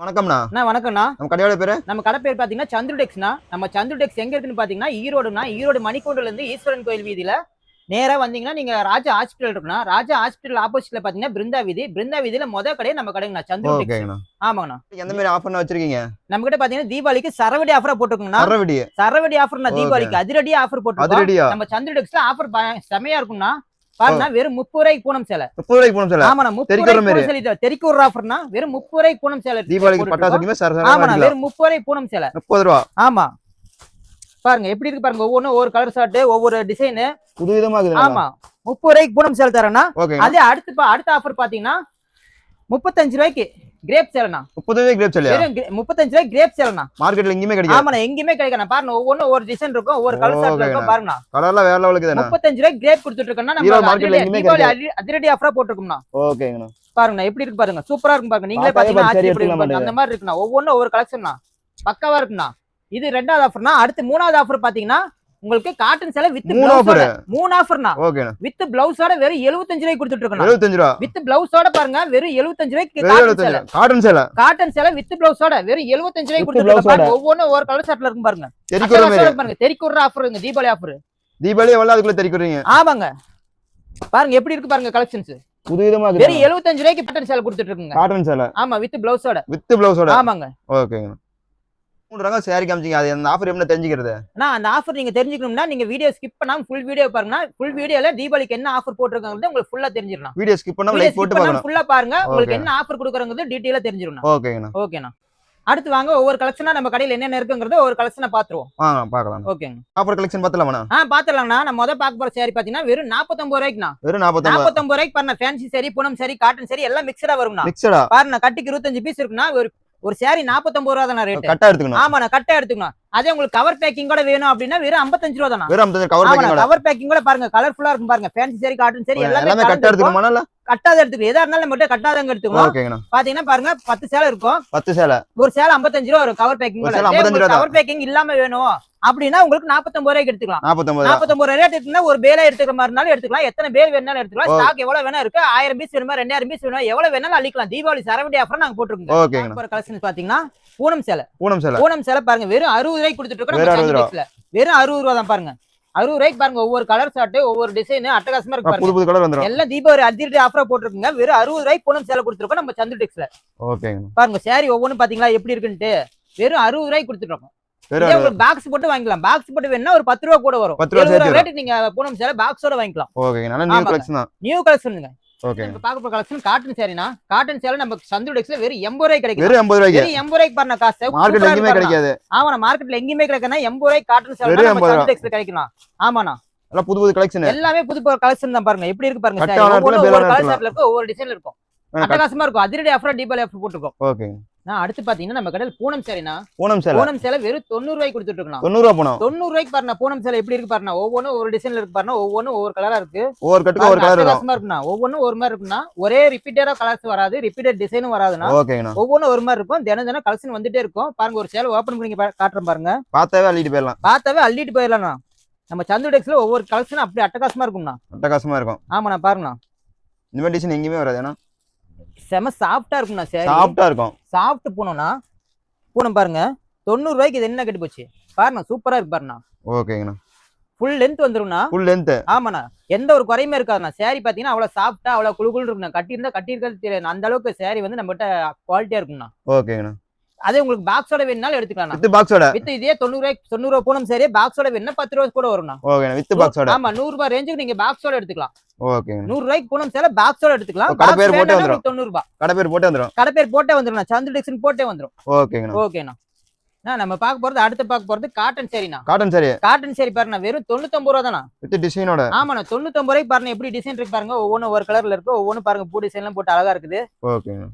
வணக்கம்ண்ணா அண்ணா வணக்கம்ண்ணா நம்ம கடையோட பேரு? நம்ம கடை பேர் பார்த்தீங்கன்னா சந்துடெக்ஸ்னா நம்ம சந்துடெக்ஸ் எங்க இருக்குன்னு பார்த்தீங்கன்னா ஈரோடுனா ஈரோடு மணிக்கூண்டுல இருந்து ஈஸ்வரன் கோயில் வீதியில. நேரா வந்தீங்கன்னா நீங்க ராஜா ஹாஸ்பிட்டல் இருக்குண்ணா. ராஜா ஹாஸ்பிட்டல் ஆப்போசிட்ல பாத்தீங்கன்னா பிருந்தா வீதி. பிருந்தா வீதியில முத கடை நம்ம கடைங்கண்ணா சந்துடெக்ஸ் ஆமாங்கண்ணா. எந்த மாதிரி ஆஃபர்னா வச்சிருக்கீங்க? நம்ம கிட்ட பாத்தீங்கன்னா தீபாவளிக்கு சரவடி ஆஃபரா போட்டுருக்கோங்கண்ணா. அறவடி சரவடி ஆஃபர்னா. தீபாவளிக்கு அதிரடி ஆஃபர் போட்டுருக்கோம். நம்ம சந்துடெக்ஸ்ல ஆஃபர் செமையா இருக்கும்னா பாருங்க வெறும் முப்பது ரூபாய்க்கு பூனம் சேலை. முப்பது ரூபாய்க்கு போனோம் சார் ஆமாண்ணா முப்பது. பூனம் சேலை தெரிக்க ஒரு ஆஃபர்னா வெறும் முப்பது ரூபாய்க்கு பூனம் சேலை தீபாவளிக்கு சார் ஆமாண்ணா அடிக்கலாம். வெறும் முப்பது ரூபாய்க்கு பூனம் சேலை. முப்பது ரூபா ஆமா. பாருங்க எப்படி இருக்கு பாருங்க ஒவ்வொன்றும் ஒவ்வொரு கலர் ஷர்ட் ஒவ்வொரு டிசைனு புது விதமா ஆமா முப்பது ரூபாய்க்கு பூனம் சேலை தரேன்னா அதே அடுத்து அடுத்த ஆஃபர் பாத்தீங்கன்னா முப்பத்தஞ்சு ரூபாய்க்கு. கிரேப் சேலைண்ணா. முப்பது ரூபாய்க்கு கிரேப் கிரே- முப்பத்தஞ்சு ரூபாய்க்கு கிரேப் சேலைண்ணா. மார்க்கெட்ல எங்கேயுமே கிடைக்காது. ஆமாண்ணா எங்கேயுமே கிடைக்கணும் பாருங்க ஒவ்வொன்றும் ஒவ்வொரு டிசைன் இருக்கும் ஒவ்வொரு கலர் இருக்கும் பாருங்கண்ணா. கலர்லாம் வேற லெவலுக்கு தானே முப்பத்தஞ்சு ரூபாய்க்கு கிரேப் கொடுத்துட்டு இருக்கோம்னா நம்ம market ல அதிரடி- எங்கேயுமே அதி- அதிரடி ஆஃபரா போட்டிருக்கோம்னா ஓகேங்கண்ணா. பாருங்கண்ணா எப்படி இருக்கு பாருங்க. சூப்பரா இருக்கும் பாருங்க. நீங்களே பாத்தீங்கன்னா ஆச்சரியப்படுவீங்க பாருங்க. அந்த மாதிரி இருக்குண்ணா. ஒவ்வொன்றும் ஒவ்வொரு கலெக்ஷன்ண்ணா பக்காவா இருக்குண்ணா. இது ரெண்டாவது ஆஃபர்னா அடுத்து மூணாவது ஆஃபர் பாத்தீங்கன்னா உங்களுக்கு காட்டன் சேலை வித் மூணு offer. மூணு ஆஃபர்னா ஓகேண்ணா வித் பிளவுஸோட வெறும் 75 ரூபாய்க்கு கொடுத்துட்டு இருக்கோம் எழுபத்தஞ்சு ரூபா. வித் பிளவுஸோட பாருங்க வெறும் 75 ரூபாய்க்கு காட்டன் எழுபத்தஞ்சு சேலை. காட்டன் சேலை. காட்டன் சேலை வித் பிளவுஸோட வெறும் 75 ரூபாய்க்கு With கொடுத்துட்டு இருக்கோம் ஒவ்வொன்றும் ஒவ்வொரு கலர் ஷர்ட்ல இருக்கும் பாருங்க. தெரிக்கிற மாதிரி. இருக்கு பாருங்க தெரிக்குற ஆஃபருங்க தீபாவளி ஆஃபர் தீபாவளி எவ்வளவு அதுக்குள்ள தெரிக்கிறீங்க ஆமாங்க. பாருங்க எப்படி இருக்கு பாருங்க கலெக்ஷன்ஸ் புது விதமா வெறும் இருக்குது 75 ரூபாய்க்கு காட்டன் சேலை கொடுத்துட்டு இருக்குங்க. காட்டன் சேலை. ஆமா வித் பிளவுஸோட வித் பிளவுஸோட ஆமாங்க. ஓகேங்கண்ணா மூணு ரகம் சேரி காமிச்சிங்க. அது அந்த ஆஃபர் எப்படி தெரிஞ்சுக்கிறது. ஆனா அந்த ஆஃபர் நீங்க தெரிஞ்சுக்கணும்னா நீங்க வீடியோ ஸ்கிப் பண்ணாம ஃபுல் வீடியோ பாருங்க ஃபுல் வீடியோல தீபாவளிக்கு என்ன ஆஃபர் போட்டிருக்காங்கிறது உங்களுக்கு ஃபுல்லா தெரிஞ்சிடலாம் வீடியோ ஸ்கிப் பண்ணாம லைக் போட்டு பார்க்கணும். ஃபுல்லா பாருங்க. உங்களுக்கு. என்ன ஆஃபர் கொடுக்குறங்கிறது டீட்டெயிலா தெரிஞ்சிடணும் ஓகேங்கண்ணா ஓகேண்ணா அடுத்து வாங்க ஒவ்வொரு கலெக்ஷனா நம்ம கடையில என்னென்ன இருக்குங்கிறத ஒவ்வொரு கலெக்ஷனை பாத்துருவோம். வாங்க பார்க்கலாம் ஓகேங்க ஆஃபர் கலெக்ஷன் பார்த்தலாமாண்ணா ஆ பாத்துலாம்ண்ணா நம்ம முத பார்க்க போற சாரி பாத்தீங்கன்னா வெறும் 49 ரூபாய்க்குண்ணா. வெறும் நாற்பத்தொம்பது நாற்பத்தொன்பது ரூபாய்க்கு பாருங்க ஃபேன்சி சரி பூனம் சரி காட்டன் சரி எல்லாம் மிக்சடா வரும்ண்ணா. மிக்சடா பாருங்க கட்டிக்கு இருபத்தஞ்சு பீஸ் இருக்குன்னா ஒரு ஒரு சாரி 49 ரூபா தானே ரேட் கட்டா எடுத்துக்கணும். ஆமாண்ணா கட்டை எடுத்துக்கணும். அதே உங்களுக்கு கவர் பேக்கிங் கூட வேணும் அப்படின்னா வெறும் 55 ரூபா தானா? கவர் பேக்கிங் கூட. பாருங்க கலர்ஃபுல்லா இருக்கும் பாருங்க. ஃபேன்சி சரி காட்டன் சரி எல்லாமே கட்டா. எடுத்துக்கணுமா கட்டாத எடுத்துக்கணும். எதா இருந்தாலும் மட்டும் கட்டாதங்க எடுத்துக்கணும். பாத்தீங்கன்னா பாருங்க பத்து சேலை இருக்கும். பத்து சேலை. ஒரு சேலை 55 ரூபா வரும். கவர் பேக்கிங் ஒரு சேலை 55 ரூபா கவர் பேக்கிங் இல்லாம வேணும். அப்படின்னா உங்களுக்கு 49 ரூபாய்க்கு எடுத்துக்கலாம். நாற்பத்தொம்பது 49 ரூபாய் ரேட் எடுத்தீங்கன்னா ஒரு பேலா எடுத்துக்கிற மாதிரி இருந்தாலும் எடுத்துக்கலாம். எத்தனை பேர் வேணாலும் எடுத்துக்கலாம். ஸ்டாக் எவ்வளவு வேணா இருக்கு. ஆயிரம் பீஸ் வேணுமா ரெண்டாயிரம் பீஸ் வேணுமா எவ்வளவு வேணாலும் அள்ளிக்கலாம். தீபாவளி சரவடி ஆஃபர் நாங்க போட்டுருக்கோம் ஒரு கலெக்ஷன் பாத்தீங்கன்னா பூனம் சேலை. பூனம் சேலை. பூனம் சேலை பாருங்க. வெறும் அறுபது ரூபாய்க்கு கொடுத்துட்டு இருக்கோம். வெறும் நம்ம 60 Chandix ல. வெறும் அறுபது ரூபா தான் பாருங்க. அறுபது ரூபாய்க்கு பாருங்க. ஒவ்வொரு கலர் ஷர்ட் ஒவ்வொரு டிசைன் அட்டகாசமா இருக்கு பாருங்க புது புது கலர் வந்துடும் எல்லாம் தீபாவளி அதிரடி ஆஃபரா போட்டிருக்குங்க. வெறும் அறுபது ரூபாய்க்கு பூனம் சேலை கொடுத்துருக்கோம். நம்ம சந்து டெக்ஸ்ல ஓகேங்கண்ணா பாருங்க சாரி ஒவ்வொன்றும் பாத்தீங்களா? எப்படி இருக்குன்ட்டு. வெறும் அறுபது ரூபாய்க்கு கொடுத்துருக்கோம் உங்களுக்கு பாக்ஸ் போட்டு வாங்கிக்கலாம். பாக்ஸ் போட்டு வேணா ஒரு பத்து ரூபா கூட வரும். பத்து ரூபா ரேட்டுக்கு நீங்க பூனம் சேலை பாக்ஸோட வாங்கிக்கலாம். ஓகேங்க. நல்லா நியூ. கலெக்ஷன் நியூ கலெக்ஷனுங்க பார்க்க போற கலெக்ஷன் காட்டன் சாரினா காட்டன் சேலை நம்ம சந்து டெக்ஸ்ல வெறும் எண்பது ரூபாய்க்கு கிடைக்கும் வெறும் எண்பது ரூபாய்க்கு. வெறும் எண்பது ரூபாய்க்கு பாருங்க காசு. மார்க்கெட்ல எங்கேயுமே. கிடைக்காது. ஆமாண்ணா மார்க்கெட்ல எங்கேயுமே கிடைக்கனா எண்பது காட்டன் சேலை நம்ம 80 சந்து டெக்ஸ்ல கிடைக்கலாம் ஆமாண்ணா. நல்லா புது புது கலெக்ஷன் எல்லாமே புது புது கலெக்ஷன் தான் பாருங்க. எப்படி இருக்கு பாருங்க ஒவ்வொரு ஷர்ட்ல இருக்கும் ஒவ்வொரு டிசைன்ல இருக்கும். அட்டகாசமா இருக்கும். அதிரடி ஆஃபர் தீபாவளி ஆஃபர் போட்டுருக்கோம். அடுத்து பாத்தீங்கன்னா நம்ம கடையில் பூனம் சேரினா பூனம் சேலை. பூனம் சேலை வெறும் தொண்ணூறு ரூபாய்க்கு கொடுத்துட்டு இருக்கோம் தொண்ணூறு ரூபா போனோம். தொண்ணூறு ரூபாய்க்கு பாருங்க பூனம் சேலை எப்படி இருக்கு பாருங்க ஒவ்வொன்றும் ஒரு டிசைன்ல இருக்கு பாருங்க ஒவ்வொன்றும் ஒவ்வொரு கலரா இருக்கு. ஒவ்வொரு கட்டுக்கு ஒரு கலர் இருக்கும் இருக்குண்ணா ஒவ்வொன்றும் ஒரு மாதிரி இருக்குண்ணா ஒரே ரிப்பீட்டடா கலர்ஸ் வராது ரிப்பீட்டட் டிசைனும் வராதுண்ணா. ஓகேங்கண்ணா. ஒவ்வொன்றும் ஒரு மாதிரி இருக்கும். தினம் தினம் கலெக்ஷன் வந்துட்டே இருக்கும். பாருங்க ஒரு சேலை ஓப்பன் பண்ணி காட்டுறேன் பாருங்க. பார்த்தாவே அள்ளிட்டு போயிடலாம். பார்த்தாவே அள்ளிட்டு போயிடலாம்ண்ணா. நம்ம சந்து டெக்ஸ்ல ஒவ்வொரு கலெக்ஷனும் அப்படி அட்டகாசமா இருக்கும்ண்ணா. அட்டகாசமா இருக்கும். ஆமாண்ணா பாருங்கண்ணா. இந்த மாதிரி டிசைன் எங்கேயுமே வராது ஏன்னா செம சாஃப்டா இருக்கும்ண்ணா சரி சாஃப்டா இருக்கும். சாஃப்ட் பூனம்னா பூனம் பாருங்க. தொண்ணூறு ரூபாய்க்கு இது என்ன கட்டி போச்சு? பாருங்க சூப்பரா இருக்கு பாருண்ணா. ஓகேங்கண்ணா. ஃபுல் லென்த் வந்துரும்ண்ணா. ஃபுல் லென்த் ஆமாண்ணா. எந்த ஒரு குறையுமே இருக்காதுண்ணா. Saree பாத்தீங்கன்னா அவ்வளவு சாஃப்டா அவ்வளவு குழு குழு இருக்குண்ணா. கட்டியிருந்தா கட்டியிருக்கிறது தெரியாது. அந்த அளவுக்கு saree வந்து நம்மகிட்ட குவாலிட்டியா இருக்கும்ண்ணா. ஓகேங்கண்ணா. அதே உங்களுக்கு பாக்ஸோட வேணுனாலும் எடுத்துக்கலாம் வித் பாக்ஸோட வித் இதே தொண்ணூறு தொண்ணூறு ரூபா பூனம் சரி பாக்ஸோட வேணும்னா பத்து ரூபா கூட வரும்ண்ணா. ஓகேண்ணா வித் பாக்ஸோட ஆமா நூறு ரூபாய் ரேஞ்சுக்கு நீங்க பாக்ஸோட எடுத்துக்கலாம். ஓகேங்கண்ணா நூறு ரூபாய்க்கு பூனம் சேலை பாக்ஸோட எடுத்துக்கலாம். கடை பேர் போட்டே வந்துரும். தொண்ணூறு ரூபாய். கடை பேர் போட்டு வந்துடும் கடை பேர் போட்டே வந்துடும் சந்து டிக்ஷன் போட்டே ஓகேங்கண்ணா. ஓகேண்ணா. அண்ணா, நம்ம பார்க்க போறது அடுத்து பார்க்க போறது காட்டன் சரிண்ணா. Cotton sorry. காட்டன் சரி பாருங்க வெறும் தொண்ணூத்தொம்பது ரூபா தானா வித் டிசைனோட ஆமாண்ணா தொண்ணூத்தொம்பது ரூபாய்க்கு பாருங்க எப்படி டிசைன் இருக்கு பாருங்க. ஒவ்வொன்றும் ஒரு கலர்ல இருக்கு ஒவ்வொன்றும் பாருங்க பூ டிசைன்லாம் போட்டு அழகா இருக்குது. ஓகேங்கண்ணா.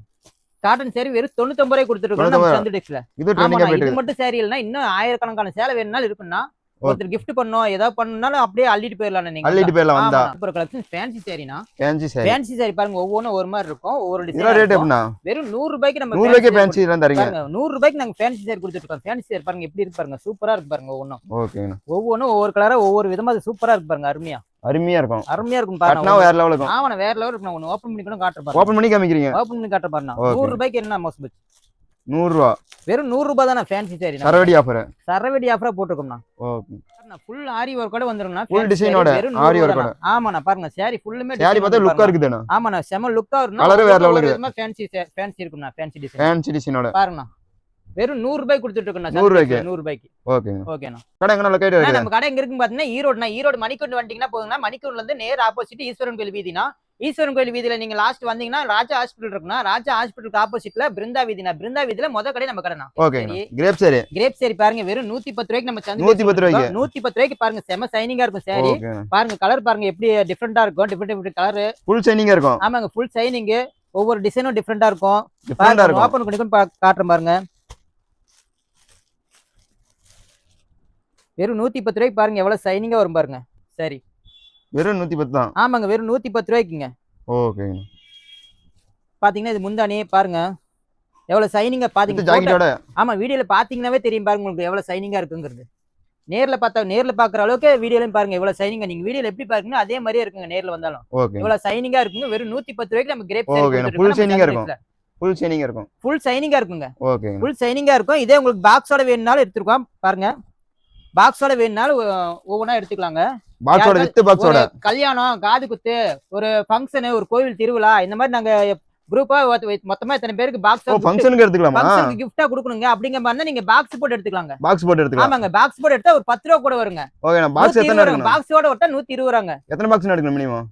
காட்டன் சரி வெறும் தொண்ணூத்தொம்பது ரூபாய் கொடுத்துருக்கோம் 99 நம்ம சந்து டிக்ஸ்ல இது ட்ரெண்டிங்கா ஆமாண்ணா போயிட்டு இது மட்டும் சேரீ இல்லைன்னா இன்னும் ஆயிரக்கணக்கான சேலை வேணும்னாலும் இருக்குன்னா ஒருத்தர் gift பண்ணோம் ஏதாவது பண்ணாலும் அப்படியே அள்ளிட்டு போயிடலாம் நீங்க அள்ளிட்டு போயிடலாம் வந்தா. சூப்பர் கலெக்ஷன் ஃபேன்சி சேரீனா ஃபேன்சி சாரி ஃபேன்சி சேரீ பாருங்க ஒவ்வொன்றும் ஒரு மாதிரி இருக்கும் ஒவ்வொரு இதெல்லாம் ரேட் டிசைன் எப்படிண்ணா? வெறும் நூறு ரூபாய்க்கு நம்ம நூறு ரூபாய்க்கு fancy saree ஃபேன்சி இதெல்லாம் தரீங்க பாருங்க நூறு ரூபாய்க்கு நாங்க ஃபேன்சி சேர் கொடுத்துட்டு இருக்கோம் ஃபேன்சி சேர் பாருங்க எப்படி இருக்கு பாருங்க சூப்பரா இருக்கு பாருங்க ஒவ்வொன்றும் ஓகேங்கண்ணா. ஒவ்வொன்றும் ஒவ்வொரு கலரா ஒவ்வொரு விதமா அது சூப்பரா இருக்கு பாருங்க அருமையா. அருமையா இருக்கும். அருமையா இருக்கும் பாருங்க வேற லெவல் இருக்கும். ஆமாண்ணா வேற லெவல் இருக்கு நான் ஓப்பன் பண்ணி கூட காட்டுறேன் ஓபன் பண்ணி காமிக்கிறீங்க. ஓப்பன் பண்ணி காட்டுறேன் பாருங்க Okay. நூறு ரூபாய்க்கு என்ன மோசம் போச்சு நூறு ரூபா வெறும் நூறு ரூபாய் தானே ஃபேன்சி சாரி சரவடி ஆஃபர் சரவெடி ஆஃபரா போட்டிருக்கோம்ண்ணா. ஓகே ஃபுல் ஆரி ஒர்க்கோட வந்துருங்கண்ணா. ஓட, வெறும் ஆரி 100 work தானா. ஆமாண்ணா பாருங்க சாரி ஃபுல்லுமே சாரி பார்த்தா லுக்கா இருக்குதுண்ணா. ஆமாண்ணா செம லுக்கா இருக்கும் Colour வேற level இருக்குது. ஃபேன்சி ஃபேன்சி இருக்குண்ணா ஃபேன்சி டிசைன் ஃபேன்சி டிசைனோட பாருங்கண்ணா வெறும் நூறு ரூபாய் கொடுத்துட்டு இருக்கோம்ண்ணா நூறு ரூபாய்க்கு? நூறு ரூபாய்க்கு ஓகேங்க. ஓகேண்ணா. கடை எங்க லொக்கேட் இருக்கு? நம்ம கடை எங்க இருக்குன்னு பாத்தீங்கன்னா ஈரோடுனா ஈரோடு மணிக்கூண்டு வந்துட்டீங்கன்னா போதுங்கன்னா மணிக்கூண்ட்ல இருந்து நேர் ஆப்போசிட் ஈஸ்வரன் கோயில் வீதினா ஈஸ்வரன் கோயில் வீதியில நீங்க லாஸ்ட் வந்தீங்கன்னா ராஜா ஹாஸ்பிட்டல் இருக்குன்னா ராஜா ஹாஸ்பிட்டலுக்கு ஆப்போசிட்ல பிருந்தா வீதினா பிருந்தா வீதியில முத கடை நம்ம கடைனா ஓகேங்க சரி. கிரேப் சரி கிரேப் சரி பாருங்க வெறும் நூத்தி பத்து ரூபாய்க்கு நம்ம சந்தை நூத்தி பத்து ரூபாய்க்கு? நூத்தி பத்து ரூபாய்க்கு பாருங்க செம சைனிங்கா இருக்கும் சாரி ஓகே பாருங்க கலர் பாருங்க எப்படி டிஃப்ரெண்டா இருக்கும் டிஃப்ரெண்ட் டிஃப்ரெண்ட் கலர் ஃபுல் ஷைனிங்கா இருக்கும். ஆமாங்க ஃபுல் சைனிங் ஒவ்வொரு டிசைனும் டிஃப்ரெண்டா இருக்கும். ஓபன் பண்ணி காட்டுறேன் பாருங்க. வெறும் நூத்தி பத்து ரூபாய்க்கு பாருங்க எவ்வளவு சைனிங்கா வரும் பாருங்க. சரி. வெறும் நூத்தி பத்து தான்? ஆமாங்க வெறும் நூத்தி பத்து ரூபாய்க்குங்க. ஓகேங்க. பாத்தீங்கன்னா இது முந்தானி பாருங்க. எவ்வளவு சைனிங்கா வித் பாத்தீங்க? photo- ஜாக்கெட்டோட ஆமா வீடியோல பாத்தீங்கன்னாவே தெரியும் பாருங்க உங்களுக்கு எவ்வளவு சைனிங்கா இருக்குங்கிறது. நேர்ல பார்த்தா நேர்ல பாக்குற அளவுக்கு வீடியோலயும் பாருங்க எவ்வளவு சைனிங்கா நீங்க வீடியோல எப்படி பாருங்க அதே மாதிரியே இருக்குங்க நேர்ல வந்தாலும். ஓகே எவ்வளவு சைனிங்கா இருக்குங்க? வெறும் நூத்தி பத்து ரூபாய்க்கு நம்ம கிரேப் shining ஆ இருக்கும். ஃபுல் ஷைனிங்கா இருக்கும். ஃபுல் சைனிங்கா இருக்குங்க. ஓகேங்க. ஃபுல் சைனிங்கா இருக்கும். இதே உங்களுக்கு பாக்ஸோட வேணும்னாலும் எடுத்துருக்கோம் பாருங்க. பாக்ஸோட வேணும்னாலும் ஒவ்வொன்றா எடுத்துக்கலாங்க. பாக்ஸோட வித் பாக்ஸோட கல்யாணம் காது குத்து ஒரு ஃபங்க்ஷனு ஒரு கோவில் திருவிழா இந்த மாதிரி நாங்க குரூப்பா மொத்தமா இத்தனை பேருக்கு பாக்ஸ் ஃபங்க்ஷனுக்கு எடுத்துக்கலாமா? ஃபங்க்ஷனுக்கு கிஃப்டா கொடுக்கணுங்க. அப்படிங்கிற மாதிரி நீங்க பாக்ஸ் போட்டு எடுத்துக்கலாங்க. பாக்ஸ் போட்டு எடுத்துக்கலாம். ஆமாங்க பாக்ஸ் போட்டு எடுத்தா ஒரு பத்து ரூபா கூட வருங்க. ஓகே பாக்ஸ் எத்தனை எடுக்கணும்? பாக்ஸோட நூத்தி இருபது ரூபாங்க. எத்தனை பாக்ஸ் எடுக்கணும் மினிமம்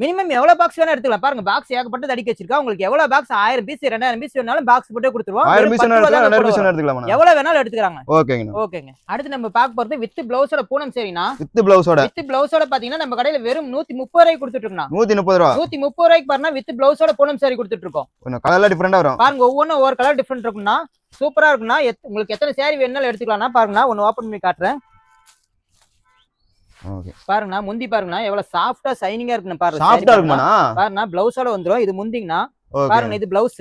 மினிமம் எவ்வளவு பாக்ஸ் வேணா எடுத்துக்கலாம். பாருங்க பாக்ஸ் ஏகப்பட்டது அடிக்க வச்சிருக்கா. உங்களுக்கு எவ்வளவு பாக்ஸ் ஆயிரம் பீஸ் ரெண்டாயிரம் பீஸ் வேணாலும் பாக்ஸ் போட்டு கொடுத்துருவோம். ஆயிரம் பீஸ். எடுத்துக்கலாமா. எவ்வளவு வேணாலும் எடுத்துக்கிறாங்க ஓகேங்க ஓகேங்க. அடுத்து நம்ம பார்க்க போறது வித் பிளவுஸோட பூனம் சரினா வித் பிளவுஸோட வித் பிளவுஸோட பாத்தீங்கன்னா நம்ம கடையில வெறும் நூத்தி முப்பது ரூபாய்க்கு கொடுத்துட்டு இருக்கோம் நூத்தி முப்பது ரூபா. நூத்தி முப்பது ரூபாய்க்கு பாருங்க வித் பிளவுஸோட பூனம் சாரி கொடுத்துட்டு இருக்கோம். கலர்லாம் டிஃபரெண்டா வரும். பாருங்க ஒவ்வொன்றும் ஒவ்வொரு கலர் டிஃப்ரெண்ட் இருக்கும்னா சூப்பரா இருக்கும்னா உங்களுக்கு எத்தனை சாரி வேணாலும் எடுத்துக்கலாம்னா பாருங்கண்ணா ஒன்னு ஓப்பன் பண்ணி காட்டுறேன். ஓகே. பாருங்கண்ணா முந்தி பாருங்கண்ணா எவ்வளவு சாஃப்டா சைனிங்கா இருக்குன்னு பாருங்க. சாஃப்டா இருக்குமாண்ணா? பாருங்கண்ணா பிளவுஸோட வந்துரும். இது முந்திங்கண்ணா. பாருங்க இது பிளவுஸ்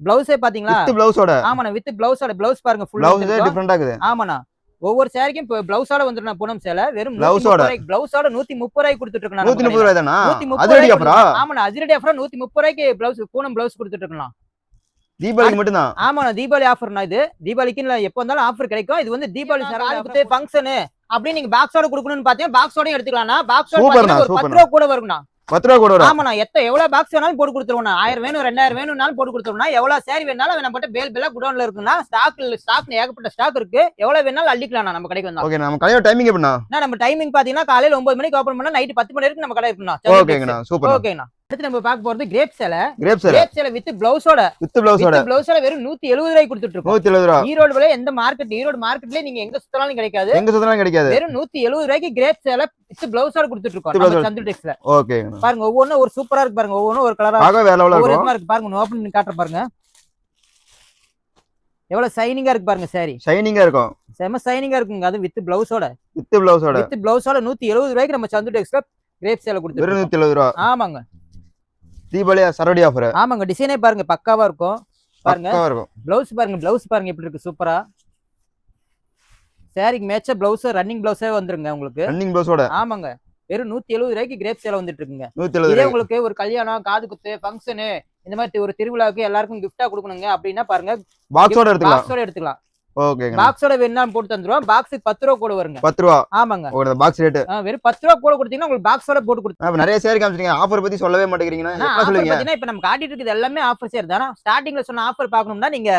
பிளவுஸே பாத்தீங்களா? வித் பிளவுஸோட ஆமாண்ணா வித் பிளவுஸோட பிளவுஸ் பாருங்க பிளவுஸ் ஃபுல் டிஃபரெண்டா இருக்குது. ஆமாண்ணா. ஒவ்வொரு சாரிக்கும் இப்போ பிளவுஸோட வந்துடும் பூனம் சேலை. வெறும் Blouse ஓட. பிளவுஸோட நூத்தி முப்பது ரூபாய்க்கு கொடுத்துட்டு இருக்கோம் நூத்தி முப்பது ரூபாய் தானா நூத்தி முப்பது அப்புறம் கொடுத்துட்டு- ஆமாண்ணா அதிரடி ஆஃபர் நூத்தி முப்பது ரூபாய்க்கு பிளவுஸ் பூனம் பிளவுஸ் கொடுத்துட்டு இருக்கலாம் தீபாவளிக்கு மட்டும்தான்? ஆமாண்ணா தீபாவளி ஆஃபர்னா இது. தீபாவளிக்கு இல்ல எப்போ வந்தாலும் ஆஃபர் கிடைக்கும். இது வந்து தீபாவளி ஃபங்க்ஷனு அப்படி நீங்க பாக்ஸோட கொடுக்கணும்னு பாத்தீங்கன்னா பாக்ஸோட எடுத்துக்கலாம்னா பாக்ஸோட ஒரு பத்து. ரூபா கூட வரும்ண்ணா பத்து ரூபா கூட ஆமாண்ணா எத்த எவ்வளவு பாக்ஸ் வேணாலும் போட்டு கொடுத்துருவோம் ஆயிரம் வேணும் ரெண்டாயிரம் வேணும்னாலும் போட்டு கொடுத்துருவோம்னா எவ்வளவு சேரி வேணாலும் நம்ம பேல் பேலா குடோன்ல இருக்குன்னா ஸ்டாக் ஸ்டாக் ஏகப்பட்ட ஸ்டாக் இருக்கு. எவ்வளவு வேணாலும் அள்ளிக்கலாம் நம்ம கடைக்கு வந்தா. ஓகே நம்ம கடையோட டைமிங் அண்ணா, நம்ம டைமிங் பாத்தீங்கன்னா காலையில ஒன்பது மணிக்கு ஓப்பன் பண்ணா நைட் பத்து மணி வரைக்கும் நம்ம கடை இருக்குண்ணா. ஓகேங்கண்ணா சூப்பர் ஓகேண்ணா அடுத்து நம்ம பார்க்க போறது கிரேப் சேலை. கிரேப் சார் கிரேப் சேலை வித் பிளவுஸோட வித் பிளவுஸோட பிளவுஸோட வெறும் நூத்தி எழுபது ரூபாய் கொடுத்துட்டு இருக்கோம். நூத்தி எழுபது ரூபா. ஈரோடு விலை எந்த மார்க்கெட் ஈரோடு மார்க்கெட்லயே நீங்க எங்க சுத்தனாலும் கிடைக்காது. எங்க சுத்தலாம் கிடைக்காது. வெறும் நூத்தி எழுபது ரூபாய்க்கு கிரேப் சேலை வித் பிளவுஸோட கொடுத்துட்டு இருக்கோம். நம்ம ஓட. சந்திர டெக்ஸ்ல ஓகேங்கண்ணா பாருங்க ஒவ்வொன்றும் ஒரு சூப்பரா இருக்கு பாருங்க ஒவ்வொன்றும் ஒரு கலரா பார்க்க வேற லெவலா ஒவ்வொரு இருக்கும்? விதமா இருக்கு பாருங்க ஓப்பன் பண்ணி காட்டுற பாருங்க. எவ்வளவு சைனிங்கா இருக்கு பாருங்க சாரி ஷைனிங்கா இருக்கும். செம சைனிங்கா இருக்குங்க. அது வித் பிளவுஸோட வித் பிளவுஸோட வித் பிளவுஸோட நூத்தி எழுபது ரூபாய்க்கு நம்ம சந்து டெக்ஸ்ல கிரேப் சேலை கொடுத்துருக்கோம் நூத்தி எழுபது ரூபா. ஆமாங்க. தீபாவளி சரவடி ஆஃபர் ஆமாங்க டிசைனே பாருங்க பக்காவா இருக்கும். பாருங்க இருக்கும். பிளவுஸ் பாருங்க பிளவுஸ் பாருங்க எப்படி இருக்கு சூப்பரா சாரிக்கு மேட்சா பிளவுஸ் ரன்னிங் பிளவுஸே வந்துருங்க உங்களுக்கு. ரன்னிங் பிளவுஸோட ஆமாங்க. வெறும் நூத்தி எழுபது ரூபாய்க்கு கிரேப் சேலை வந்துட்டு இருக்குங்க நூத்தி இதே உங்களுக்கு ஒரு கல்யாணம் காது குத்து ஃபங்க்ஷனு இந்த மாதிரி ஒரு திருவிழாவுக்கு எல்லாருக்கும் gift-ஆ கொடுக்கணுங்க அப்படின்னா பாருங்க. பாக்ஸோட எடுத்துக்கலாம். பாக்ஸோட எடுத்துக்கலாம். ஓகேங்க பாக்ஸோட வேணாலும் போட்டு தந்துருவோம். பாக்ஸுக்கு பத்து ரூபா கூட வருங்க. பத்து ரூபா? ஆமாங்க. ஒரு பாக்ஸ் ரேட்டு ஆ, வெறும் பத்து ரூபா கூட கொடுத்தீங்கன்னா உங்களுக்கு பாக்ஸோட போட்டு கொடுத்து நிறைய சேரி காமிச்சிங்க ஆஃபர் பத்தி சொல்லவே மாட்டேங்கிறீங்கன்னா பார்த்தீங்கன்னா இப்போ நம்ம காட்டிட்டு இருக்குது. எல்லாமே ஆஃபர் சேர் தானே. ஸ்டார்டிங்ல சொன்ன ஆஃபர் பார்க்கணும்னா நீங்க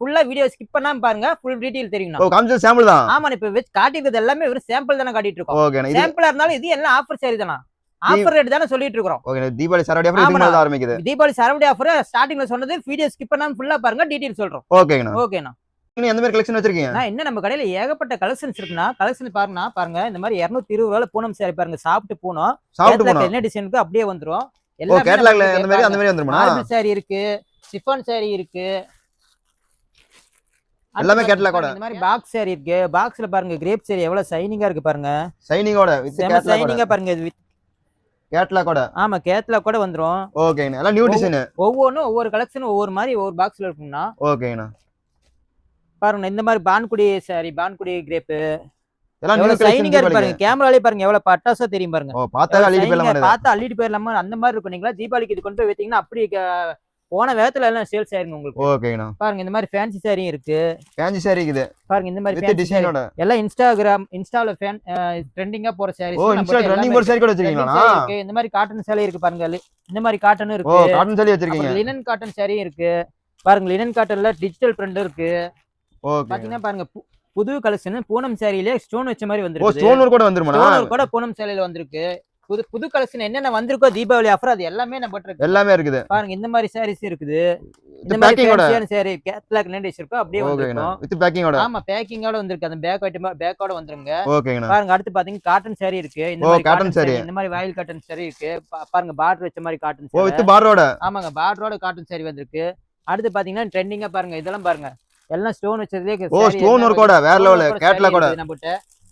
ஃபுல்லா வீடியோ ஸ்கிப் பண்ணாம பாருங்க. ஃபுல் டீடைல் தெரியும் ஓ காமிச்சது சாம்பிள் தான்? ஆமா இப்ப வச்சு காட்டிட்டு எல்லாமே வெறும் சாம்பிள் தானே காட்டிட்டு இருக்கோம் இது சாம்பிளா இருந்தாலும் இது எல்லாம் ஆஃபர் சரி தானே? ஆஃபர் ரேட் தானே சொல்லிட்டு இருக்கிறோம். ஓகே தீபாவளி சரவடி ஆஃபர் இதுக்கு. மேல ஆரம்பிக்குது? தீபாவளி சரவடி ஆஃபர் ஸ்டார்டிங்ல சொன்னது வீடியோ ஸ்கிப் பண்ணாம ஃபுல்லா பாருங்க டீடைல் சொல்றோம். ஓகேங்கண்ணா. ஓகேண்ணா. எந்த மாதிரி கலெக்ஷன் வச்சிருக்கீங்க? என்ன நம்ம கடையில ஏகப்பட்ட கலெக்ஷன்ஸ் இருக்குண்ணா. கலெக்ஷன் பாருங்க பாருங்க. இந்த மாதிரி இருநூத்தி இருபது ரூபாய் பூனம் சாரி பாருங்க. சாப்பிட்டு போனோம். சாப்பிட்டு என்ன டிசைனுக்கு அப்படியே வந்துரும். ஓ கேட்டலாக்ல அந்த மாதிரி அந்த மாதிரி வந்துருமா சாரி இருக்கு. சிஃபான் சாரி இருக்கு. எல்லாமே ஓட. பாருங்க, இந்த மாதிரி பாக்ஸ் சாரி இருக்கு. பாக்ஸ்ல பாருங்க கிரேப் சாரி எவ்வளவு சைனிங்கா இருக்கு பாருங்க. சைனிங்கோட கேட்டலாக் சைனிங்கா பாருங்க இது with- கேட்டலாக்கோட ஆமா கேட்ல கூட வந்துரும் எல்லாம் நியூ டிசைன் ஒவ்வொன்றும் ஒவ்வொரு கலெக்ஷனும் ஒவ்வொரு மாதிரி ஒவ்வொரு பாக்ஸ்ல இருக்கும்னா ஓகேங்கண்ணா. பாருங்க இந்த மாதிரி பான்குடி சாரி பான்குடி கிரேப் எல்லாம் நியூ எவ்வளவு சைனிங்கா பாருங்க கேமராலே பாருங்க எவ்வளவு பட்டாசா தெரியும் பாருங்க. பார்த்தா அள்ளிட்டு போயிடலாமா அந்த மாதிரி இருக்கும் நீங்களா? தீபாவளிக்கு இது கொண்டு போய் வைத்தீங்கன்னா அப்படி போன வேகத்துல எல்லாம் சேல்ஸ் ஆயிருங்க உங்களுக்கு. பாருங்க இந்த மாதிரி ஃபேன்சி சாரியும் இருக்கு. ஃபேன்சி சாரி இருக்குது. பாருங்க இந்த மாதிரி. டிசைனோட எல்லாம் இன்ஸ்டாகிராம் இன்ஸ்டால ஃபேன் ட்ரெண்டிங்கா போற ஓ இன்ஸ்டா சாரி கூட வச்சிருக்கீங்களா இருக்கு. இந்த மாதிரி காட்டன் சேலை இருக்கு பாருங்க இந்த மாதிரி காட்டனும் இருக்கு. காட்டன் சாரி வச்சிருக்கீங்க. லினன் காட்டன் இருக்கு. பாருங்க லினன் காட்டன்ல டிஜிட்டல் பிரிண்ட் இருக்கு. பாத்தீங்கன்னா பாருங்க புது கலெக்ஷன் பூனம் சாரியிலே ஸ்டோன் வச்ச மாதிரி வந்திருக்கு ஸ்டோன் கூட வந்துருமாண்ணா? ஸ்டோன் கூட பூனம் சேலையில வந்திருக்கு. புது புது கலெக்ஷன் என்னென்ன வந்திருக்கோ தீபாவளி ஆஃபர் அது எல்லாமே நம்ம இருக்கு. எல்லாமே இருக்குது. பாருங்க இந்த மாதிரி சாரீஸ் இருக்குது. இந்த மாதிரி சாரி கேட்லாக் நெண்டிஸ் இருக்கோ அப்படியே வந்திருக்கும். வித் பேக்கிங்கோட ஆமா பேக்கிங்கோட வந்திருக்கு. அந்த பேக் ஐட்டம் பேக்கோட வந்துருங்க. ஓகேங்கண்ணா பாருங்க அடுத்து பாத்தீங்க காட்டன் saree இருக்கு. இந்த மாதிரி காட்டன் saree இந்த மாதிரி வயல் காட்டன் saree இருக்கு. பாருங்க பார்டர் வச்ச மாதிரி காட்டன் ஓ saree. வித் பார்டரோட ஆமாங்க பார்டரோட காட்டன் saree வந்திருக்கு. அடுத்து பாத்தீங்கன்னா ட்ரெண்டிங்கா பாருங்க இதெல்லாம் பாருங்க. எல்லாம் ஸ்டோன் வச்சதுலயே ஓ ஸ்டோன் ஒர்க்கோட வேற லெவல் கேட்லாக் கூட. நம்மகிட்ட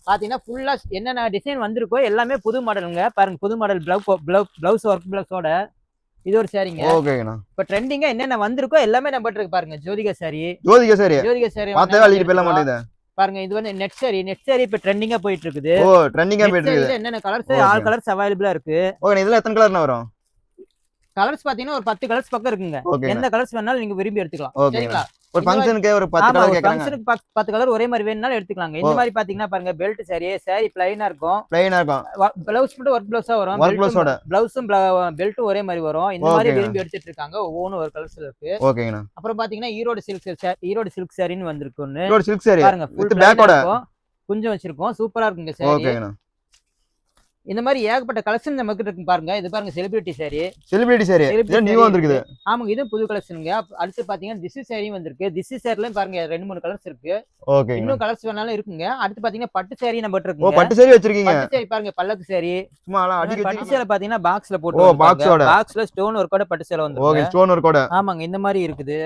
பாத்தீங்கன்னா ஃபுல்லா என்னென்ன டிசைன் வந்திருக்கோ எல்லாமே புது மாடலுங்க பாருங்க புது மாடல் பிளவுஸ் ஒர்க் பிளவுஸோட இது ஒரு சாரிங்க. ஓகேங்கண்ணா. இப்ப ட்ரெண்டிங்கா என்னென்ன வந்திருக்கோ எல்லாமே நம்ம இருக்கு பாருங்க. ஜோதிகா சாரி ஜோதிகா சாரி ஜோதிகா சாரி பார்த்தே அள்ளிட்டு போயிடலாம் மாட்டேங்குது பாருங்க இது வந்து நெட் சாரி நெட் சாரி இப்ப ட்ரெண்டிங்கா போயிட்டு இருக்குது ஓ ட்ரெண்டிங்கா போயிட்டு இருக்குது என்னென்ன கலர்ஸ். ஆல் கலர்ஸ் அவைலபிளா இருக்கு. ஓகே இதுல எத்தனை கலர்னா வரும்? கலர்ஸ் பாத்தீங்கன்னா ஒரு பத்து கலர்ஸ் பக்கம் இருக்குங்க. எந்த கலர்ஸ் வேணாலும் நீங்க விரும்பி எடுத்துக்கலாம். சரிங்களா? ஒரு ஃபங்க்ஷனுக்கு ஒரு பத்து கலர் கேக்குறாங்க. ஃபங்க்ஷனுக்கு பத்து- கலர் ஒரே மாதிரி வேணும்னாலும் எடுத்துக்கலாங்க. இந்த. மாதிரி பாத்தீங்கன்னா பாருங்க பெல்ட் சாரி சாரி பிளைனா இருக்கும். பிளைனா இருக்கும். பிளவுஸ் மட்டும் ஒர்க் பிளவுஸா வரும். Blouse ஓட. பிளவுஸும் பெல்ட்டும் ஒரே மாதிரி வரும். இந்த மாதிரி. விரும்பி எடுத்துட்டு இருக்காங்க. ஒவ்வொன்றும் ஒரு கலர்ஸ்ல இருக்கு. ஓகேங்கண்ணா. அப்புறம் பாத்தீங்கன்னா ஈரோடு சில்க் ஈரோடு சில்க் சாரின்னு வந்திருக்கு ஒண்ணு. இதோட சில்க் சாரி பாருங்க ஓட. இருக்கும். கொஞ்சம் வச்சிருக்கோம். சூப்பரா இருக்குங்க சாரி ஓகேங்கண்ணா. இந்த மாதிரி ஏகப்பட்ட கலெக்ஷன் நமக்கு இருக்கு பாருங்க. இது பாருங்க celebrity sari celebrity sari Celebrity இது நியூ saree வந்திருக்குது. ஆமாங்க இது புது கலெக்ஷனுங்க அடுத்து பாத்தீங்கன்னா திஸ் சாரியும் வந்திருக்கு. திஸ் சாரிலயும் பாருங்க ரெண்டு மூணு கலர்ஸ் இருக்கு. ஓகேங்கண்ணா இன்னும் கலர்ஸ் வேணாலும் இருக்குங்க. அடுத்து பாத்தீங்கன்னா பட்டு சாரி நம்ம ஓ இருக்குங்க. பட்டு சாரி வச்சிருக்கீங்க. பட்டு சாரி பாருங்க பல்லக்கு சாரி சும்மா பட்டு சேலை பாத்தீங்கன்னா பாக்ஸ்ல போட்டு ஓட. பாக்ஸ்ல ஸ்டோன் ஒர்க்கோட பட்டு சேலை வந்து ஓகே ஸ்டோன் ஒர்க்கோட ஆமாங்க இந்த மாதிரி இருக்குது.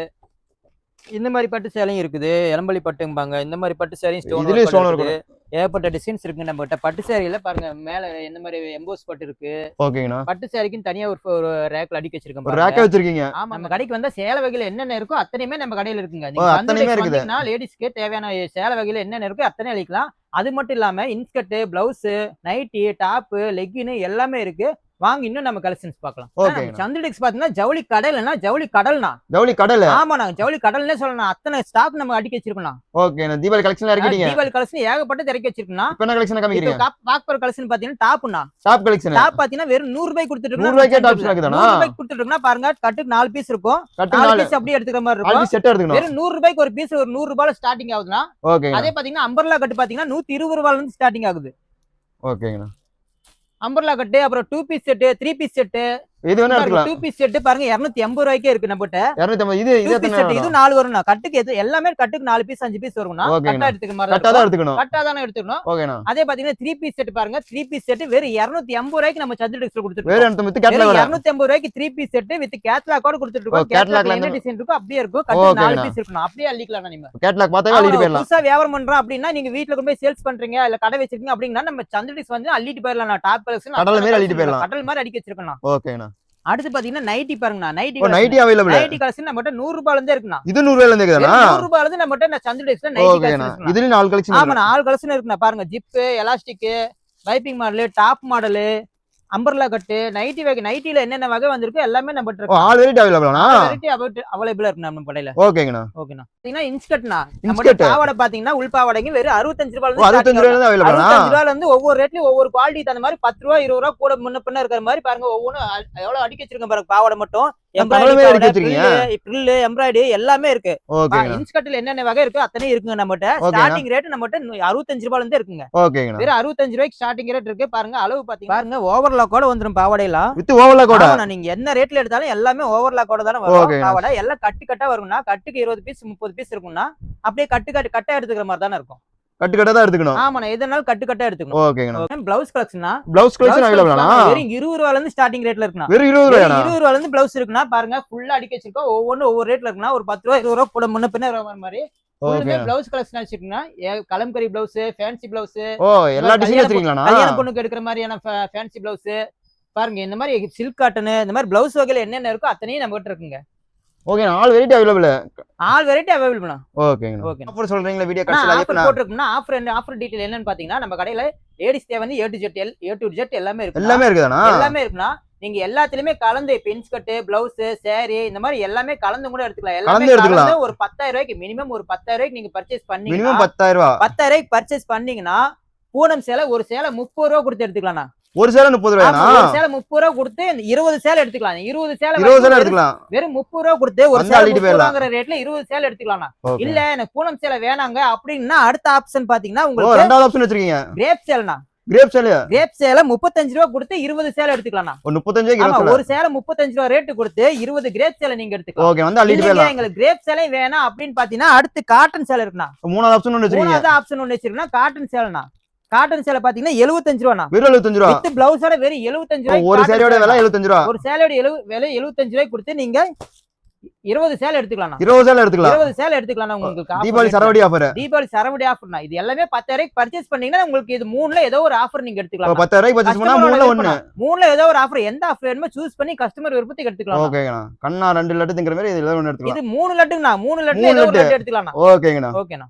இந்த மாதிரி பட்டு சேலையும் இருக்குது. எலம்பலி பட்டும்பாங்க. இந்த மாதிரி பட்டு சேலையும் ஸ்டோன் இருக்குது. ஏகப்பட்ட டிசைன்ஸ் இருக்கு நம்ம கிட்ட பட்டு சேரியில பாருங்க மேல எந்த மாதிரி எம்போஸ் பட்டு இருக்கு. ஓகேங்கண்ணா. பட்டு சேரிக்குன்னு தனியா ஒரு ஒரு ரேக்ல அடிக்க வச்சிருக்கோம் ஒரு பாருங்க. ரேக்கை வச்சிருக்கீங்க. ஆமா நம்ம கடைக்கு வந்தா சேலை வகையில என்னென்ன இருக்கோ அத்தனையுமே நம்ம கடையில இருக்குங்க. ஓ, அத்தனையுமே இருக்குது. லேடிஸ்க்கு தேவையான சேலை வகையில என்னென்ன இருக்கோ அத்தனை அளிக்கலாம் அது மட்டும் இல்லாம inskirt blouse nighty top legging எல்லாமே இருக்கு. வாங்க இன்னும் நம்ம கலெக்ஷன்ஸ் பார்க்கலாம். நம்ம சந்திரடெக்ஸ் பாத்தீங்கன்னா ஜவுளி கடல்னா ஜவுளி கடல்னா ஜவுளி கடல். ஆமா நாங்க ஜவுளி கடல்னே சொல்லலாம் அத்தனை ஸ்டாக் நம்ம அடிக்க வச்சிருக்கோம் ஓகே தீபாவளி கலெக்ஷன்ல இறக்கிட்டீங்க? தீபாவளி கலெக்ஷன் ஏகப்பட்ட திறக்கி வச்சிருக்கோம் இப்ப என்ன கலெக்ஷன் காமிக்கிறீங்க? பாக்பர் கலெக்ஷன் பாத்தீங்கன்னா டாப்னா டாப் கலெக்ஷன் டாப் பாத்தீங்கன்னா வெறும் நூறு ரூபாய் கொடுத்துட்டு நூறு ரூபாய்க்கே tops இருக்குதாண்ணா? நூறு ரூபாய்க்கு கொடுத்துட்டு இருக்கோம்னா பாருங்க கட்டுக்கு நாலு பீஸ் இருக்கும். கட்டு நாலு நாலு. பீஸ் அப்படியே எடுத்துக்கிற மாதிரி இருக்கும். செட் எடுத்துக்கணும். வெறும் நூறு ரூபாய்க்கு ஒரு பீஸ் ஒரு நூறு ரூபாயில ஸ்டார்டிங் ஆகுதுன்னா ஓகேங்க அதே பாத்தீங்கன்னா அம்பர்லா கட்டு பாத்தீங்கன்னா நூத்தி இருபது ரூபாயில இருந்து ஸ்டார்டிங் ஆகுது. ஓகேங்கண்ணா அம்பர்லா கட்டு அப்புறம் two piece set three piece set இது வேணா எடுத்துக்கலாம். டூ பீஸ் செட்டு பாருங்க இருநூத்தி எண்பது ரூபாய்க்கே இருக்கு இருநூத்தி ஐம்பது இது இது எத்தனை செட் இது? நாலு வரும்னா கட்டுக்கு எது எல்லாமே கட்டுக்கு நாலு பீஸ் அஞ்சு பீஸ் வரும்னா. கட்டா எடுத்துக்கிற மாதிரி கரெக்டா தான் எடுத்துக்கணும். கட்டா தானே எடுத்துக்கணும். ஓகேண்ணா அதே பாத்தீங்கன்னா த்ரீ பீஸ் செட் பாருங்க. த்ரீ பீஸ் செட் வெறும் இருநூத்தி எண்பது ரூபாய்க்கு நம்ம சந்திர டெக்ஸ்ல வேற கொடுத்துருக்கோம் இடத்த வித்து கேட்ல வெறும் வர இருநூத்தி ஐம்பது ரூபாய்க்கு த்ரீ பீஸ் செட் வித் கேட்லாக்கோட கொடுத்துட்டு இருக்கோம். கேட்லாக்ல என்ன என்ன- டிசைன் இருக்கோ அப்படியே இருக்கும். கட்டு நாலு. பீஸ் இருக்கணும். அப்படியே அள்ளிக்கலாம் நீங்க கேட்லாக் பார்த்தாவே அள்ளிட்டு போயிடலாம். புதுசா வியாபாரம் பண்றோம் அப்படின்னா நீங்க வீட்டுல கொண்டு போய் சேல்ஸ் பண்றீங்க இல்ல கடை வச்சிருக்கீங்க அப்படின்னா நம்ம சந்திரடிஸ் வந்து அள்ளிட்டு போயிடலாம் டாப் கலெக்ஷன் கடல் மாதிரி அள்ளிட்டு போயிடலாம். கடல் மாதிரி அடிக்க வச்சிருக்கோம் ஓகேண்ணா அடுத்து பாத்தீங்கன்னா நைட்டி பாருங்கண்ணா. Nighty nighty available nighty collection நம்மகிட்ட நூறு ரூபாயில இருந்தே இருக்குண்ணா. இது நூறு ரூபாயில இருக்குதாண்ணா? நூறு ரூபாயில இருந்து நம்மகிட்ட நான் சந்திரடிஸ்ல நைட்டி ஓகேண்ணா கலெக்ஷன் இதுலயும் நாலு கலெக்ஷன் ஆமா நாலு கலெக்ஷன் இருக்குண்ணா. பாருங்க zip elastic piping model top model umbrella கட்டு நைட்டி வகை நைட்டில என்னென்ன வகை வந்திருக்கு எல்லாமே நம்ம இருக்கு ஆல் வெரைட்டி அவைலபிளாண்ணா வெரைட்டி அவைலபிளா இருக்கு நம்ம கடையில. ஓகேங்கண்ணா. ஓகேண்ணா. பாத்தீங்கன்னா இன்ஸ்கட்னா. நம்மகிட்ட பாவாடை பாத்தீங்கன்னா உள் பாவாடைக்கு வெறும் அறுபத்தஞ்சு ரூபாயில ஓ இருந்து அறுபத்தஞ்சு starting ரூபாயில தான் அவைலபிளாண்ணா அறுபத்தஞ்சு ரூபாயில இருந்து ஒவ்வொரு ரேட்லயும் ஒவ்வொரு குவாலிட்டி தகுந்த மாதிரி பத்து ரூபா இருபது ரூபா கூட முன்ன பின்ன இருக்கிற மாதிரி பாருங்க ஒவ்வொன்றும் எவ்வளவு அடிக்க வச்சிருக்கேன் பாருங்க பாவாடை மட்டும். பிரில்லு எம்ப்ராய்டரி எல்லாமே இருக்கு. இன்ஸ்கட்ல என்னென்ன வகை இருக்கு அத்தனையும் இருக்குங்க நம்மகிட்ட. ஸ்டார்டிங் ரேட் நம்மகிட்ட அறுபத்தஞ்சு ரூபாயில இருந்து இருக்குங்க வெறும் அறுபத்தஞ்சு ரூபாய்க்கு ஸ்டார்டிங் ரேட் இருக்கு. பாருங்க அளவு பாத்தீங்க பாருங்க ஓவர்லாக்கோட வந்துரும் பாவாடையெல்லாம். வித் ஓவர்ல கூட ஆமாண்ணா, நீங்க என்ன ரேட்ல எடுத்தாலும் எல்லாமே ஓவர்லாக்கோட தானே வரும். பாவாடை எல்லாம் கட்டு கட்டா வரும்னா கட்டுக்கு இருபது பீஸ் முப்பது பீஸ் இருக்கும்னா அப்படியே கட்டு கட்டு கட்டா எடுத்துக்கிற மாதிரி தானே இருக்கும். கட்டு கட்டா தான் எடுத்துக்கணும். ஆமாண்ணா எதனாலும் கட்டு கட்டா எடுத்துக்கணும். ஓகேங்கண்ணா. பிளவுஸ் கலெக்ஷனா பிளவுஸ் கலெக்ஷன் அவைலபிளாண்ணா வெறும் இருபது ரூபாயில இருந்து ஸ்டார்டிங் ரேட்ல இருக்குண்ணா. வெறும் இருபது ரூபாயில இருந்து பிளவுஸ் இருக்குன்னா பாருங்க ஃபுல்லா அடிக்க வச்சிருக்கோம். ஒவ்வொன்றும் ஒவ்வொரு ரேட்ல இருக்குன்னா ஒரு பத்து ரூபா இருபது ரூபா கூட முன்ன பின்ன வர மாதிரி பிளவுஸ் கலெக்ஷன் வச்சிருக்கீங்கன்னா கலம்கரி பிளவுஸ் ஃபேன்சி பிளவுஸ் ஓ எல்லா டிசைன் கல்யாண வச்சிருக்கீங்களாண்ணா? கல்யாண பொண்ணுக்கு எடுக்கிற மாதிரியான ஃபேன்சி பிளவுஸ் பாருங்க இந்த மாதிரி சில்க் காட்டன் இந்த மாதிரி பிளவுஸ் வகையில என்னென்ன இருக்கோ அத்தனையும் நம்ம கிட்ட இருக்குங்க. Okay all variety available all variety available ஓகேங்கண்ணா ஓகே அப்புறம் சொல்றீங்களா வீடியோ கடைசியில் ஆஃபர் போட்டிருக்கோம்னா ஆஃபர் ஆஃபர் டீடைல் என்னன்னு பாத்தீங்கன்னா நம்ம கடையில லேடிஸ் தேவை வந்து ஏ டு ஜெட் எல் ஏ டு ஜெட் எல்லாமே இருக்கு எல்லாமே இருக்குதாண்ணா? எல்லாமே இருக்குன்னா நீங்க எல்லாத்துலயுமே கலந்து பின்ஸ் கட்டு பிளவுஸ் சேரி இந்த மாதிரி எல்லாமே கலந்து கூட எடுத்துக்கலாம். எல்லாமே கலந்து ஒரு பத்தாயிரம் ரூபாய்க்கு மினிமம் ஒரு பத்தாயிரம் ரூபாய்க்கு நீங்க பர்ச்சேஸ் மினிமம் பண்ணீங்கன்னா பத்தாயிரம் ரூபா. பத்தாயிரம் ரூபாய்க்கு பர்ச்சேஸ் பண்ணீங்கன்னா பூனம் சேலை ஒரு சேலை முப்பது ரூபா கொடுத்து எடுத்துக்கலாம்ண்ணா. ஒரு சேலை முப்பது ரூபாயா ஆமா, ஒரு சேலை முப்பது ரூபா கொடுத்து இருபது சேலை எடுத்துக்கலாம். இருபது சேலை இருபது சேலை வெறும் எடுத்துக்கலாம். வெறும் முப்பது ரூபா கொடுத்து ஒரு சேலை ரேட்ல இருபது சேலை எடுத்துக்கலாம்ண்ணா. Okay. இல்ல எனக்கு பூனம் சேலை வேணாங்க அப்படின்னா அடுத்த ஆப்ஷன் பாத்தீங்கன்னா உங்களுக்கு ரெண்டாவது ஆப்ஷன் வச்சிருக்கீங்க. கிரேப் சேலைண்ணா. கிரேப் சேலையா? கிரேப் சேலை முப்பத்தஞ்சு ரூபா கொடுத்து இருபது சேலை எடுத்துக்கலாம்ண்ணா. ஒரு முப்பத்தஞ்சு ஒரு சேலை. முப்பத்தஞ்சு ரூபா ரேட்டு கொடுத்து இருபது கிரேப் சேலை நீங்க எடுத்துக்கலாம். ஓகே வந்து அள்ளிட்டு போயிடலாம். எங்களுக்கு கிரேப் சேலை வேணாம் அப்படின்னு பாத்தீங்கன்னா அடுத்து காட்டன் சேலை இருக்குண்ணா. மூணாவது ஆப்ஷன் ஒன்று வச்சிருக்கீங்க. ஆப்ஷன் ஒண்ணு வச்சிருக்கா காட்டன் சேலைண்ணா. காட்டன் சேலை பாத்தீங்கன்னா எழுபத்தஞ்சு ரூபாண்ணா வெறும் எழுபத்தஞ்சு ரூபா? வித் பிளவுஸோட வெறும் எழுபத்தஞ்சு ஓ, ரூபாய் ஒரு சேலையோட விலை எழுபத்தஞ்சு ரூபா? ஒரு சேலையோட எழு விலை எழுபத்தஞ்சு ரூபாய் கொடுத்து நீங்க இருபது சேலை எடுத்துக்கலாம் இருபது சேலை எடுத்துக்கலாம். இருபது சேலை எடுத்துக்கலாம் உங்களுக்கு தீபாவளி. சரவடி ஆஃபர் தீபாவளி சரவடி ஆஃபர்னா இது எல்லாமே பத்தாயிரம் பர்ச்சேஸ் பண்ணீங்கன்னா உங்களுக்கு இது மூணுல ஏதோ ஒரு ஆஃபர் நீங்க எடுத்துக்கலாம் பத்தாயிரம் பர்ச்சேஸ் பண்ணா மூணுல ஒண்ணு. மூணுல ஏதோ ஒரு ஆஃபர் எந்த ஆஃபர் வேணுமோ சூஸ் பண்ணி கஸ்டமர் விருப்பத்துக்கு எடுத்துக்கலாம் ஓகேங்கண்ணா. கண்ணா ரெண்டு லட்டு திங்கிற மாதிரி இதுல ஒன்று எடுத்துக்கலாம். இது மூணு லட்டுங்கண்ணா. மூணு லட்டு ஏதோ ஒரு லட்டு. லட்டு எடுத்துக்கலாம் ஓகேங்கண்ணா. ஓகேண்ணா.